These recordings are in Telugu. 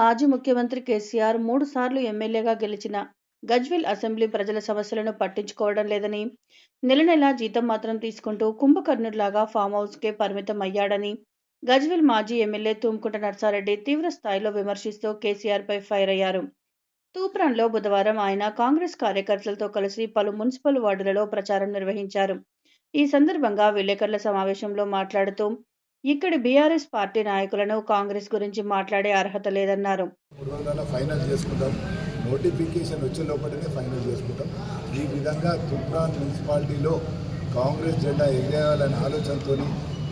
మాజీ ముఖ్యమంత్రి కేసీఆర్ మూడు సార్లు ఎమ్మెల్యేగా గెలిచిన గజ్వేల్ అసెంబ్లీ ప్రజల సమస్యలను పట్టించుకోవడం లేదని నెల నెలా జీతం మాత్రం తీసుకుంటూ కుంభకర్ణుడిలాగా ఫామ్ హౌస్కే పరిమితం అయ్యాడని గజ్వేల్ మాజీ ఎమ్మెల్యే తుమ్కుంట నర్సారెడ్డి తీవ్ర స్థాయిలో విమర్శిస్తూ కేసీఆర్పై ఫైర్ అయ్యారు. తూప్రాన్లో బుధవారం ఆయన కాంగ్రెస్ కార్యకర్తలతో కలిసి పలు మున్సిపల్ వార్డులలో ప్రచారం నిర్వహించారు. ఈ సందర్భంగా విలేకరుల సమావేశంలో మాట్లాడుతూ ఇక్కడి బీఆర్ఎస్ పార్టీ నాయకులను కాంగ్రెస్ గురించి మాట్లాడే అర్హత లేదన్నారు. మూడు ఫైనల్ చేసుకుంటాం. నోటిఫికేషన్ వచ్చే లోపలనే ఫైనల్ చేసుకుంటాం. ఈ విధంగా తుప్రాన్ మున్సిపాలిటీలో కాంగ్రెస్ జెండా ఎగేయాలనే ఆలోచనతో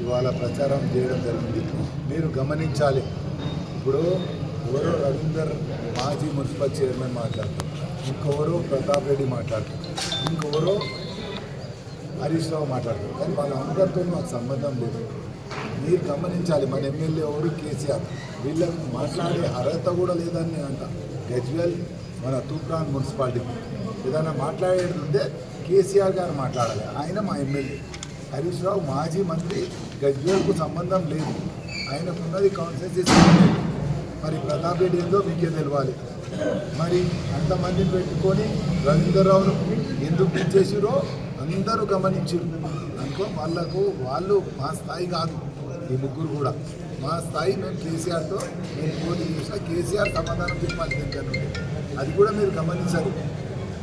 ఇవాళ ప్రచారం చేయడం జరిగింది. మీరు గమనించాలి. ఇప్పుడు ఎవరో రవీందర్ మాజీ మున్సిపల్ చైర్మన్ మాట్లాడతారు ఇంకెవరో ప్రతాప్ రెడ్డి మాట్లాడతారు ఇంకెవరో హరీష్ రావు మాట్లాడతారు కానీ వాళ్ళందరితో మాకు సంబంధం లేదు. మీరు గమనించాలి. మన ఎమ్మెల్యే ఎవరు? కేసీఆర్. వీళ్ళకు మాట్లాడే అర్హత కూడా లేదని నేను అంట. గజ్వేల్ మన తూప్రాన్ మున్సిపాలిటీ. ఏదైనా మాట్లాడేది కేసీఆర్ గారు మాట్లాడాలి. ఆయన మా ఎమ్మెల్యే. హరీష్ రావు మాజీ మంత్రి. గజ్వేల్కు సంబంధం లేదు. ఆయనకున్నది కాన్స్టిట్యూన్సీ మరి ప్రతాప్ రెడ్డి ఏందో మీకే తెలవాలి. మరి అంతమందిని పెట్టుకొని రవీంద్రరావును ఎందుకు పిలిచేసిరో అందరూ గమనించారు అనుకో వాళ్ళకు వాళ్ళు మా స్థాయి కాదు. ఈ ముగ్గురు కూడా. మా స్థాయి మేము కేసీఆర్తో నేను పోటీ చేసినా కేసీఆర్ సమాధానం చెప్పాలి దగ్గర అది కూడా మీరు గమనించారు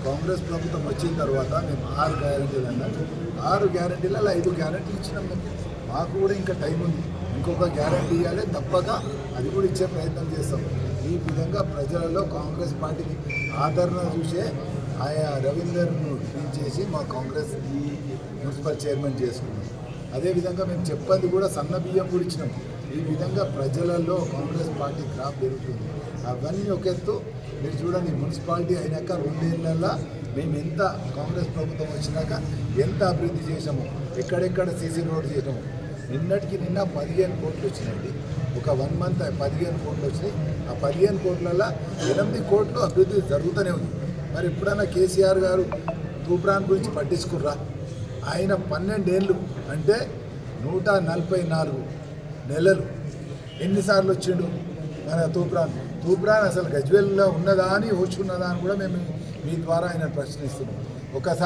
కాంగ్రెస్ ప్రభుత్వం వచ్చిన తర్వాత మేము ఆరు గ్యారంటీలు అన్నాము ఆరు గ్యారంటీలలో ఐదు గ్యారంటీలు ఇచ్చినాం మేము. మాకు కూడా ఇంకా టైం ఉంది. ఇంకొక గ్యారంటీ ఇవ్వాలి తప్పక అది కూడా ఇచ్చే ప్రయత్నం చేస్తాం. ఈ విధంగా ప్రజలలో కాంగ్రెస్ పార్టీకి ఆదరణ చూసే ఆయా రవీందర్ను చేసి మా కాంగ్రెస్ ఈ మున్సిపల్ చైర్మన్ చేసుకున్నాం. అదేవిధంగా మేము చెప్పంది కూడా సన్న బియ్యం కూడా ఇచ్చినాం. ఈ విధంగా ప్రజలలో కాంగ్రెస్ పార్టీ క్రాప్ పెరుగుతుంది. అవన్నీ ఒక ఎత్తు. మీరు చూడండి మున్సిపాలిటీ అయినాక రెండేళ్ళలో మేము ఎంత కాంగ్రెస్ ప్రభుత్వం వచ్చినాక ఎంత అభివృద్ధి చేసాము ఎక్కడెక్కడ సీసీ రోడ్ చేసాము నిన్నటికి నిన్న పదిహేను కోట్లు వచ్చినాయండి. ఒక వన్ మంత్ పదిహేను కోట్లు వచ్చినాయి. ఆ పదిహేను కోట్లలో ఎనిమిది కోట్లు అభివృద్ధి జరుగుతూనే ఉంది. మరి ఎప్పుడైనా కేసీఆర్ గారు తూప్రాన్ గురించి పట్టించుకుర్రా? ఆయన పన్నెండేళ్ళు అంటే నూట నలభై నాలుగు నెలలు. ఎన్నిసార్లు వచ్చిండు? మన తూప్రాన్. తూప్రాన్ అసలు గజ్వేల్లో ఉన్నదా అని ఓచుకున్నదా అని కూడా మేము మీ ద్వారా ఆయన ప్రశ్నిస్తున్నాం. ఒకసారి